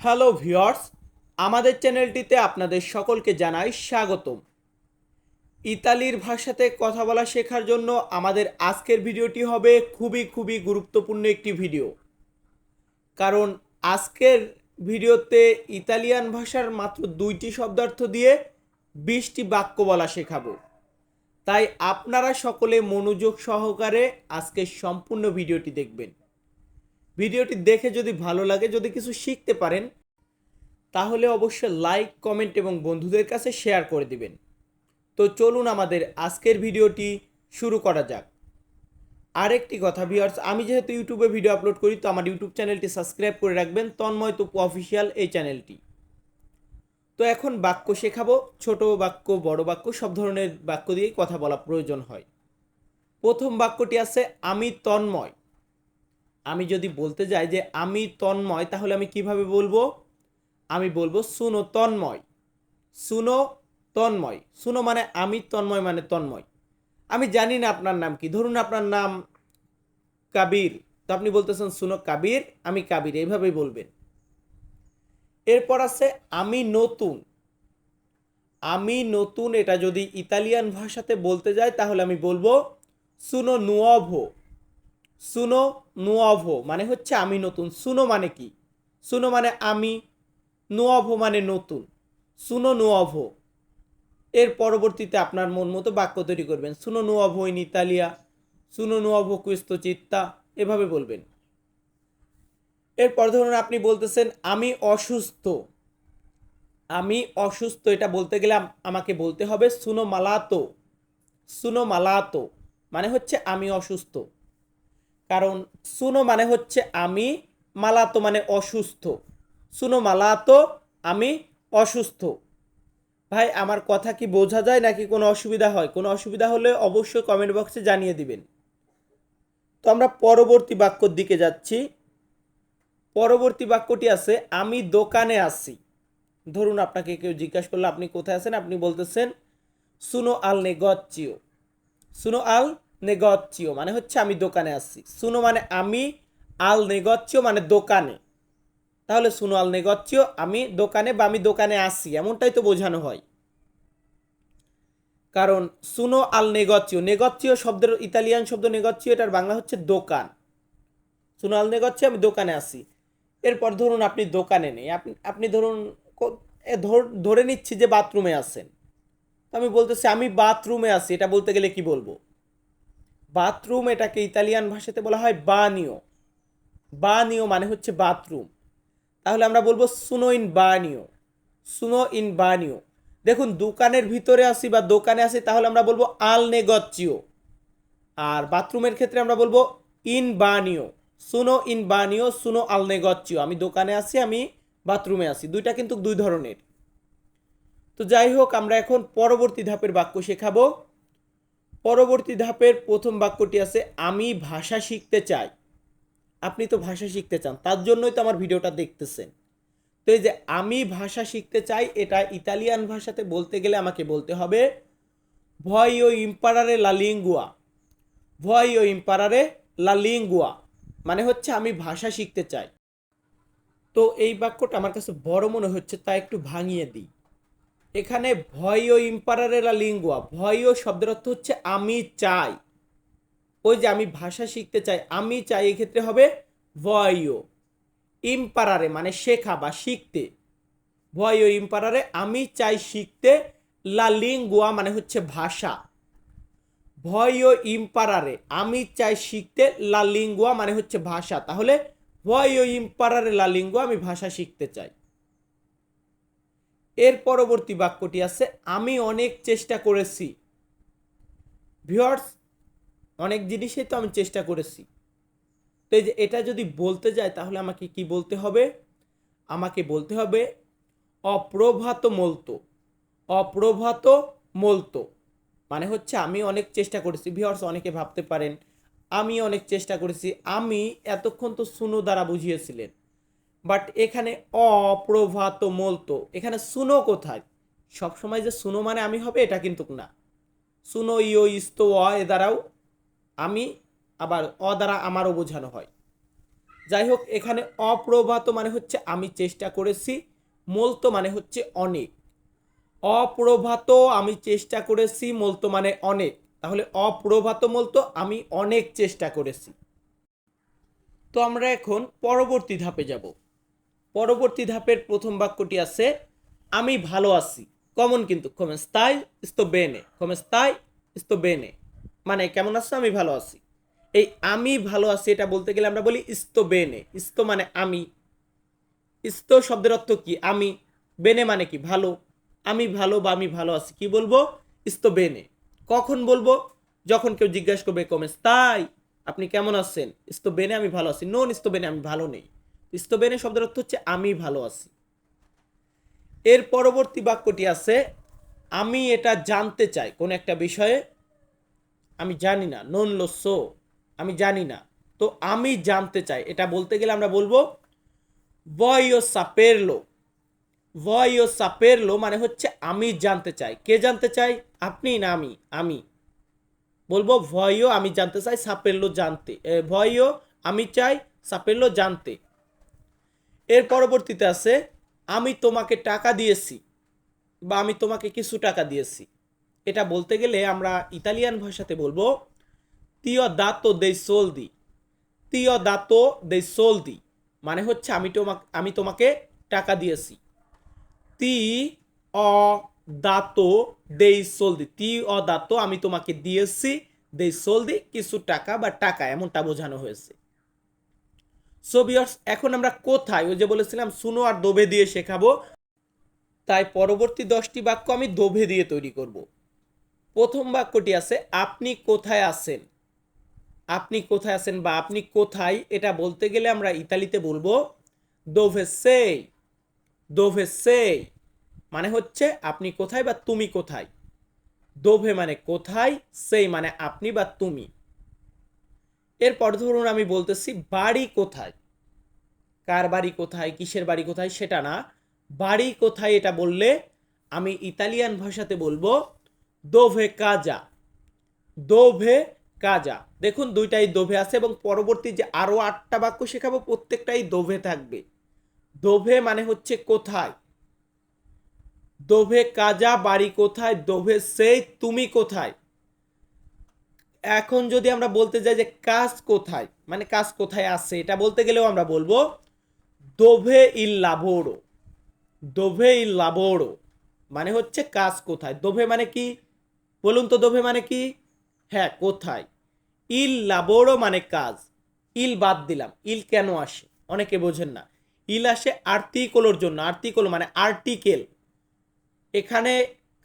Hello viewers আমাদের চ্যানেলটিতে আপনাদের সকলকে জানাই স্বাগতম। ইতালির ভাষাতে কথা বলা শেখার জন্য আমাদের আজকের ভিডিওটি হবে খুবই খুবই গুরুত্বপূর্ণ একটি ভিডিও। কারণ আজকের ভিডিওতে ইতালিয়ান ভাষার মাত্র দুইটি শব্দার্থ দিয়ে বিশটি বাক্য বলা শেখাবো। তাই আপনারা সকলে মনোযোগ সহকারে আজকের সম্পূর্ণ ভিডিওটি দেখবেন। ভিডিওটি দেখে যদি ভালো লাগে, যদি কিছু শিখতে পারেন, তাহলে অবশ্যই লাইক, কমেন্ট এবং বন্ধুদের কাছে শেয়ার করে দিবেন। তো চলুন আমাদের আজকের ভিডিওটি শুরু করা যাক। আরেকটি কথা ভিউয়ার্স আমি যেহেতু ইউটিউবে ভিডিও আপলোড করি, তো আমার ইউটিউব চ্যানেলটি সাবস্ক্রাইব করে রাখবেন। তন্ময় তপু অফিসিয়াল এই চ্যানেলটি। তো এখন বাক্য শেখাবো, ছোট বাক্য, বড় বাক্য, সব ধরনের বাক্য দিয়েই কথা বলা প্রয়োজন হয়। প্রথম বাক্যটি আছে, আমি তন্ময়। আমি যদি বলতে যাই যে আমি তন্ময়, তাহলে আমি কীভাবে বলব? আমি বলব শুনো তন্ময়। শুনো তন্ময়। শুনো মানে আমি, তন্ময় মানে তন্ময়। আমি জানি না আপনার নাম কি। ধরুন আপনার নাম কাবির। তো আপনি বলতেছেন শুনো কাবির, আমি কাবির, এইভাবেই বলবেন। এরপর আছে আমি নতুন। আমি নতুন, এটা যদি ইতালিয়ান ভাষাতে বলতে যাই, তাহলে আমি বলব সুনো নুয়ভো সুনো নুয়ভো মানে হচ্ছে আমি নতুন। সুনো মানে কি? সুনো মানে আমি নুয়ভো মানে নতুন। সুনো নুয়ভো এর পরবর্তীতে আপনার মন মতো বাক্য তৈরি করবেন। সুনো নুয়ভো ইন ইতালিয়া, সুনো নুয়ভো কুইস্তো চিত্তা, এভাবে বলবেন। এরপর ধরুন আপনি বলতেছেন, আমি অসুস্থ। আমি অসুস্থ, এটা বলতে গেলে আম- আমাকে বলতে হবে, সুনো মালাতো। সুনো মালাতো মানে হচ্ছে, আমি অসুস্থ। কারণ সুনো মানে হচ্ছে আমি, মালাতো মানে অসুস্থ। সুনো মালাতো, আমি অসুস্থ। ভাই, আমার কথা কি বোঝা যায় নাকি কোনো অসুবিধা হয়? কোনো অসুবিধা হলে অবশ্যই কমেন্ট বক্সে জানিয়ে দিবেন। তো আমরা পরবর্তী বাক্যর দিকে যাচ্ছি। পরবর্তী বাক্যটি আছে, আমি দোকানে আছি। ধরুন আপনাকে কেউ জিজ্ঞাসা করল, আপনি কোথায় আছেন? আপনি বলতেছেন, সুনো আল নেগচিও। সুনো আল নেগচিও মানে হচ্ছে আমি দোকানে আছি। সুনো মানে আমি, আল নেগচিও মানে দোকানে। তাহলে সুনো, আল নেগচিও আমি দোকানে বা আমি দোকানে আসি এমনটাই তো বোঝানো হয়। কারণ সুনো, আল নেগচিও নেগচিও শব্দের, ইতালিয়ান শব্দ নেগচিও এটার বাংলা হচ্ছে দোকান। সুনো, আল নেগচিও আমি দোকানে আসি এরপর ধরুন আপনি দোকানে নেই, আপনি আপনি ধরুন ধরে নিচ্ছি যে বাথরুমে আসেন আমি বলতেছি, আমি বাথরুমে আছি, এটা বলতে গেলে কি বলব? বাথরুম এটাকে ইতালিয়ান ভাষাতে বলা হয় বানিও। বানিও মানে হচ্ছে বাথরুম। তাহলে আমরা বলব সুনো ইন বানিও। সুনো ইন বানিও। দেখুন, দোকানের ভিতরে আসি বা দোকানে আসি, তাহলে আমরা বলব আল নেগচিও। আর বাথরুমের ক্ষেত্রে আমরা বলব ইন বানিও। সুনো ইন বানিও, সুনো আল নেগচিও। আমি দোকানে আসি, আমি বাথরুমে আসি। দুইটা কিন্তু দুই ধরনের। তো যাই হোক, আমরা এখন পরবর্তী ধাপের বাক্য শেখাবো। পরবর্তী ধাপের প্রথম বাক্যটি আছে, আমি ভাষা শিখতে চাই। আপনি তো ভাষা শিখতে চান, তার জন্যই তো আমার ভিডিওটা দেখতেছেন। তো এই যে, আমি ভাষা শিখতে চাই, এটা ইতালিয়ান ভাষাতে বলতে গেলে আমাকে বলতে হবে, ভয় ও ইম্পারারে লা লিঙ্গুয়া। ভয় ও ইম্পারারে লা লিঙ্গুয়া মানে হচ্ছে আমি ভাষা শিখতে চাই। তো এই বাক্যটা আমার কাছে বড় মনে হচ্ছে তা একটু ভাঙিয়ে দিই। এখানে ভয় ও ইম্পারারে লা লিঙ্গুয়া ভয় শব্দের অর্থ হচ্ছে আমি চাই। ওই যে আমি ভাষা শিখতে চাই, আমি চাই, এক্ষেত্রে হবে ভয়ও। ইম্পারারে মানে শেখা বা শিখতে। ভয়ও ইম্পারারে, আমি চাই শিখতে, লা লিঙ্গুয়া মানে হচ্ছে ভাষা। ভয়ও ইম্পারারে, আমি চাই শিখতে, লা লিঙ্গুয়া মানে হচ্ছে ভাষা। তাহলে ভয়ও ইম্পারারে, লা লিঙ্গুয়া আমি ভাষা শিখতে চাই। এর পরবর্তী বাক্যটি আছে, আমি অনেক চেষ্টা করেছি। ভিউয়ার্স, অনেক জিনিসই তো আমি চেষ্টা করেছি। তো এই যে এটা যদি বলতে যায়, তাহলে আমাকে কি বলতে হবে? আমাকে বলতে হবে, অপ্রভাত মলতো। অপ্রভাত মলতো। মানে হচ্ছে, আমি অনেক চেষ্টা করেছি। ভিওর্স অনেকে ভাবতে পারেন, আমি অনেক চেষ্টা করেছি। আমি এতক্ষণ তো সুনো দ্বারা বুঝিয়েছিলেন। বাট এখানে অপ্রভাত মলতো এখানে সুনো কোথায়? সবসময় যে সুনো মানে আমি হবে, এটা কিন্তু না। সুনো ইও ইস্তো অ এ দ্বারাও আমি আবার অ দ্বারা আমারও বোঝানো হয়। যাই হোক এখানে অপ্রভাত মানে হচ্ছে আমি চেষ্টা করেছি, মলতো মানে হচ্ছে অনেক। অপ্রভাত আমি চেষ্টা করেছি, মলতো মানে অনেক। তাহলে অপ্রভাত মলতো আমি অনেক চেষ্টা করেছি। তো আমরা এখন পরবর্তী ধাপে যাব। পরবর্তী ধাপের প্রথম বাক্যটি আছে, আমি ভালো আছি। কমন কিন্তু sto bene come stai sto bene মানে কেমন আছো? আমি ভালো আছি। এই আমি ভালো আছি এটা বলতে গেলে আমরা বলি, ইস্তো বেনে। ইস্তো মানে আমি। ইস্তো শব্দের অর্থ কি? আমি। বেনে মানে কি? ভালো। আমি ভালো বা আমি ভালো আছি। কি বলব? ইস্তো বেনে। কখন বলব? যখন কেউ জিজ্ঞাসা করবে, কমেস তাই? আপনি কেমন আছেন? ইস্তো বেনে, আমি ভালো আছি। নোন ইস্তো বেনে, আমি ভালো নেই। ইস্তো বেনে শব্দের অর্থ হচ্ছে, আমি ভালো আছি। এর পরবর্তী বাক্যটি আছে, আমি এটা জানতে চাই। কোন একটা বিষয়ে, আমি জানি না। নন লোসো। আমি জানি না। তো, আমি জানতে চাই। এটা বলতে গেলে আমরা বলব ভয়ও সাপেরলো ভয়ও সাপেরলো মানে হচ্ছে, আমি জানতে চাই। কে জানতে চাই আপনি না আমি? আমি। বলব ভয়ও আমি জানতে চাই সাপেরলো জানতে। ভয়ও আমি চাই সাপেরলো জানতে। এর পরবর্তীতে আছে, আমি তোমাকে টাকা দিয়েছি বা আমি তোমাকে কিছু টাকা দিয়েছি। এটা বলতে গেলে আমরা ইতালিয়ান ভাষাতে বলব তিও দাতো দেই সোলদি তিও দাতো দেই সোলদি মানে হচ্ছে আমি তোমাকে আমি তোমাকে টাকা দিয়েছি। তি অ দাতো দেই সোলদি তি অ দাতো আমি তোমাকে দিয়েছি দেই সোলদি কিছু টাকা বা টাকা, এমনটা বোঝানো হয়েছে। সো বিয়ার্স এখন আমরা কোথায়? ওই যে বলেছিলাম, শুনো আর দোভে দিয়ে শেখাবো। তাই পরবর্তী দশটি বাক্য আমি দোভে দিয়ে তৈরি করব। প্রথম বাক্যটি আছে, আপনি কোথায় আছেন? আপনি কোথায় আছেন বা আপনি কোথায়? এটা বলতে গেলে আমরা ইতালিতে বলব দোভে সেই দোভে সেই মানে হচ্ছে, আপনি কোথায় বা তুমি কোথায়? দোভে মানে কোথায় সেই মানে আপনি বা তুমি। এরপর ধরুন আমি বলতেছি, বাড়ি কোথায়? কার বাড়ি কোথায়? কিসের বাড়ি কোথায়? সেটা না। বাড়ি কোথায় এটা বললে আমি ইতালিয়ান ভাষাতে বলব, দোভে কাজা। দোভে কাজা। দেখুন দুইটাই দোভে আছে এবং পরবর্তী যে আরও আটটা বাক্য শেখাবো, প্রত্যেকটাই দোভে থাকবে। দোভে মানে হচ্ছে কোথায়? দোভে কাজা, বাড়ি কোথায়? দোভে সেই তুমি কোথায়? এখন যদি আমরা বলতে যাই যে কাজ কোথায় মানে কাজ কোথায় আছে, এটা বলতে গেলেও আমরা বলব, দোভে ইল লাবোড়ো দোভে ইল লাবোড়ো মানে হচ্ছে কাজ কোথায়। দোভে মানে কি? বলুন তো দোভে মানে কি? হ্যাঁ কোথায়? ইল লাবোড়ো মানে কাজ। ইল বাদ দিলাম, ইল কেন আসে? অনেকে বোঝেন না। ইল আসে আর্টিকলোর জন্য, আর্টিকল মানে আর্টিকেল। এখানে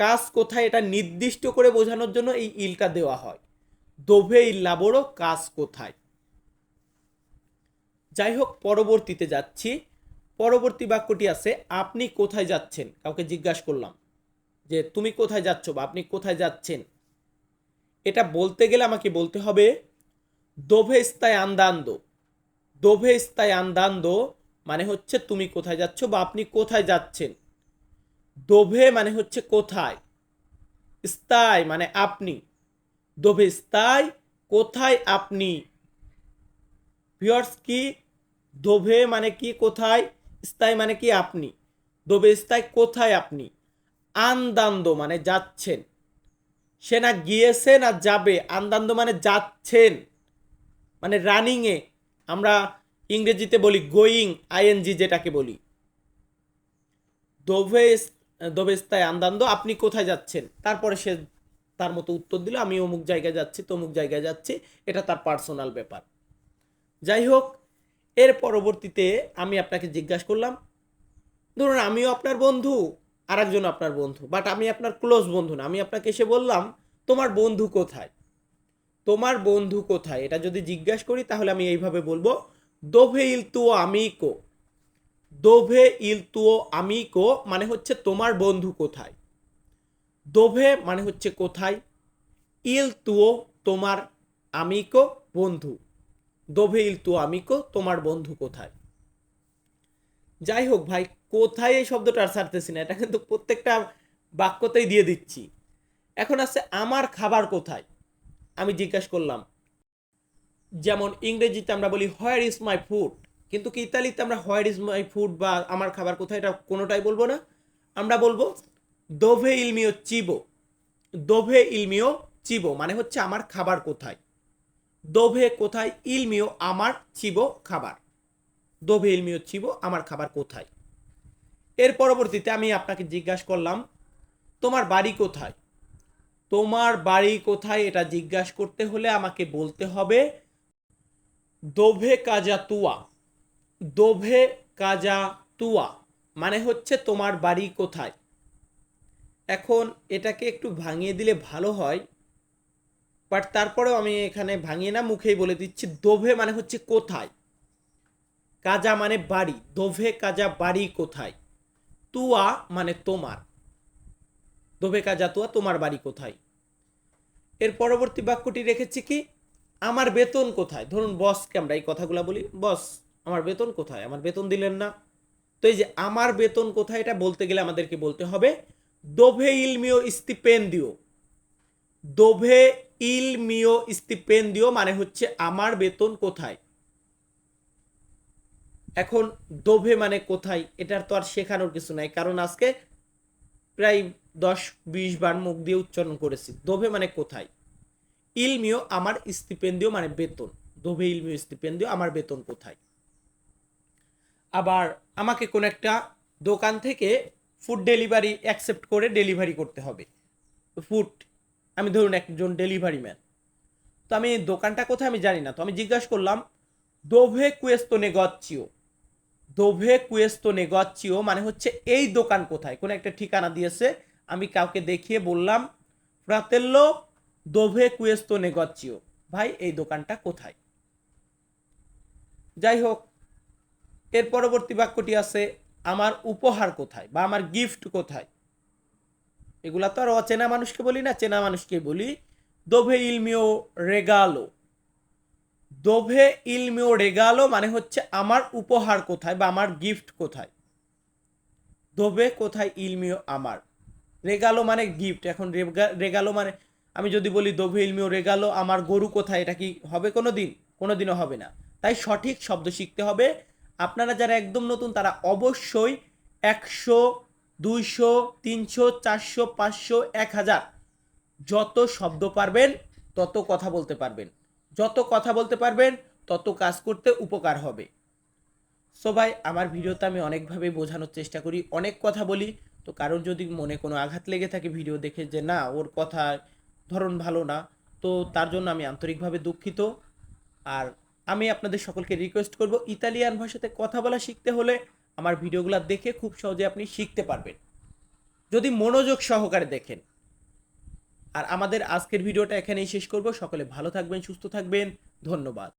কাজ কোথায়, এটা নির্দিষ্ট করে বোঝানোর জন্য এই ইলটা দেওয়া হয়। দোভে ইল লাবোড়ো কাজ কোথায়? যাই হোক পরবর্তীতে যাচ্ছি। পরবর্তী বাক্যটি আছে, আপনি কোথায় যাচ্ছেন? কাউকে জিজ্ঞাসা করলাম, যে তুমি কোথায় যাচ্ছ বা আপনি কোথায় যাচ্ছেন? এটা বলতে গেলে আমাকে বলতে হবে, দোভে স্তায় আন্দান্দো। দোভে স্তায় আন্দান্দো মানে হচ্ছে তুমি কোথায় যাচ্ছ বা আপনি কোথায় যাচ্ছেন। দোভে মানে হচ্ছে কোথায়। স্তায় মানে আপনি। দোভে স্তায় কোথায় আপনি? ভিওর্স কি দোভে মানে কি কোথায়? স্থায়ী মানে কি আপনি? দোবে স্থায়ী কোথায় আপনি? আন্দান্দ মানে যাচ্ছেন। সে না গিয়েছে না যাবে, আন্দান্দ মানে যাচ্ছেন। মানে রানিংয়ে আমরা ইংরেজিতে বলি গোয়িং আইএনজি যেটাকে বলি। দোভে দোবে স্থায়ী আন্দান্দ, আপনি কোথায় যাচ্ছেন? তারপরে সে তার মতো উত্তর দিল, আমি অমুক জায়গায় যাচ্ছি, তমুক জায়গায় যাচ্ছি। এটা তার পার্সোনাল ব্যাপার। যাই হোক, এর পরবর্তীতে আমি আপনাকে জিজ্ঞাসা করলাম, ধরুন আমিও আপনার বন্ধু আর একজন আপনার বন্ধু বাট আমি আপনার ক্লোজ বন্ধু না। আমি আপনাকে এসে বললাম, তোমার বন্ধু কোথায়? তোমার বন্ধু কোথায়? এটা যদি জিজ্ঞাসা করি, তাহলে আমি এইভাবে বলব, দোভে ইল তুও আমিকো। দোভে ইল তুও আমিকো মানে হচ্ছে তোমার বন্ধু কোথায়? দোভে মানে হচ্ছে কোথায়? ইল তুও তোমার আমিকো বন্ধু। দোভে ইল তু আমিকো তোমার বন্ধু কোথায়? যাই হোক ভাই, কোথায় এই শব্দটা আর ছাড়তেছি না, এটা কিন্তু প্রত্যেকটা বাক্যতেই দিয়ে দিচ্ছি। এখন আছে আমার খাবার কোথায়? আমি জিজ্ঞাসা করলাম, যেমন ইংরেজিতে আমরা বলি হোয়ার ইজ মাই ফুড কিন্তু কি ইতালিতে আমরা হোয়াইট ইজ মাই ফুড বা আমার খাবার কোথায়? এটা কোনোটাই বলব না। আমরা বলব দোভে ইলমিও চিবো। দোভে ইলমিও চিবো মানে হচ্ছে আমার খাবার কোথায়। দোভে কোথায় ইলমিও আমার চিবো খাবার। দোভে ইলমিও চিবো আমার খাবার কোথায়। এর পরবর্তীতে আমি আপনাকে জিজ্ঞাসা করলাম, তোমার বাড়ি কোথায়? তোমার বাড়ি কোথায়? এটা জিজ্ঞাসা করতে হলে আমাকে বলতে হবে, দোভে কাজা তুয়া দোভে কাজা তুয়া মানে হচ্ছে তোমার বাড়ি কোথায়। এখন এটাকে একটু ভাঙিয়ে দিলে ভালো হয় বাট তারপরেও আমি এখানে ভাঙিয়ে না, মুখেই বলে দিচ্ছি, দোভে মানে হচ্ছে কোথায়? কাজা মানে বাড়ি, দোভে কাজা বাড়ি কোথায়? তুয়া মানে তোমার। দোভে কাজা তুয়া, তোমার বাড়ি কোথায়? এর পরবর্তী বাক্যটি রেখেছি কি? আমার বেতন কোথায়? ধরুন বসকে আমরা এই কথাগুলো বলি, বস, আমার বেতন কোথায়? আমার বেতন দিলেন না। তো এই যে, আমার বেতন কোথায়? এটা বলতে গেলে আমাদেরকে বলতে হবে দোভে ইলমিও স্টিপেন্ডিও দোভে ইলমিও স্টিপেন্ডিও মানে হচ্ছে আমার বেতন কোথায়? এখন দোভে মানে কোথায়? এটার তো আর শেখানোর কিছু নাই, কারণ আজকে প্রায় দশ বিশ বার মুখ দিয়ে উচ্চারণ করেছি। দোভে মানে কোথায়? ইলমিও আমার স্টিপেন্ডিও মানে বেতন। দোভে ইলমিও স্টিপেন্ডিও আমার বেতন কোথায়? আবার আমাকে কোন একটা দোকান থেকে ফুড ডেলিভারি অ্যাকসেপ্ট করে ডেলিভারি করতে হবে। ফুড আমি ধরুন একজন ডেলিভারি ম্যান তো আমি দোকানটা কোথায় আমি জানি না। তো আমি জিজ্ঞাসা করলাম দোভে কুয়েস্তো নেগচ্চিও দোভে কুয়েস্তো নেগচ্চিও মানে হচ্ছে এই দোকান কোথায়? কোনো একটা ঠিকানা দিয়েছে, আমি কাউকে দেখিয়ে বললাম ফ্রাতেল্লো দোভে কুয়েস্তো নেগচ্চিও ভাই, এই দোকানটা কোথায়? যাই হোক, এর পরবর্তী বাক্যটি আছে আমার উপহার কোথায় বা আমার গিফট কোথায়? এগুলা তো আর অচেনা মানুষকে বলি না, চেনা মানুষকে বলি, দোভে ইলমিও রেগালো। দোভে ইলমিও রেগালো মানে হচ্ছে আমার উপহার কোথায় বা আমার গিফট কোথায়। দোভে কোথায় ইলমিও আমার? রেগালো মানে গিফট এখন রেগা- রেগালো মানে আমি যদি বলি দোভে ইলমিও রেগালো, আমার গরু কোথায়? এটা কি হবে কোনো দিন কোনো দিনও হবে না। তাই সঠিক শব্দ শিখতে হবে আপনারা যারা একদম নতুন, তারা অবশ্যই একশো, দুইশো, তিনশো, চারশো, পাঁচশো, এক হাজার যত শব্দ পারবেন, তত কথা বলতে পারবেন। যত কথা বলতে পারবেন, তত কাজ করতে উপকার হবে। সো ভাই, আমার ভিডিওতে আমি অনেকভাবে বোঝানোর চেষ্টা করি, অনেক কথা বলি। তো কারোর যদি মনে কোনো আঘাত লেগে থাকে ভিডিও দেখে যে, না, ওর কথা ধরন ভালো না, তো তার জন্য আমি আন্তরিকভাবে দুঃখিত। আর আমি আপনাদের সকলকে রিকোয়েস্ট করব ইতালিয়ান ভাষাতে কথা বলা শিখতে হলে আমার ভিডিওগুলো দেখে খুব সহজে আপনি শিখতে পারবেন। যদি মনোযোগ সহকারে দেখেন। আর আমাদের আজকের ভিডিওটা এখানেই শেষ করব। সকলে ভালো থাকবেন, সুস্থ থাকবেন। ধন্যবাদ।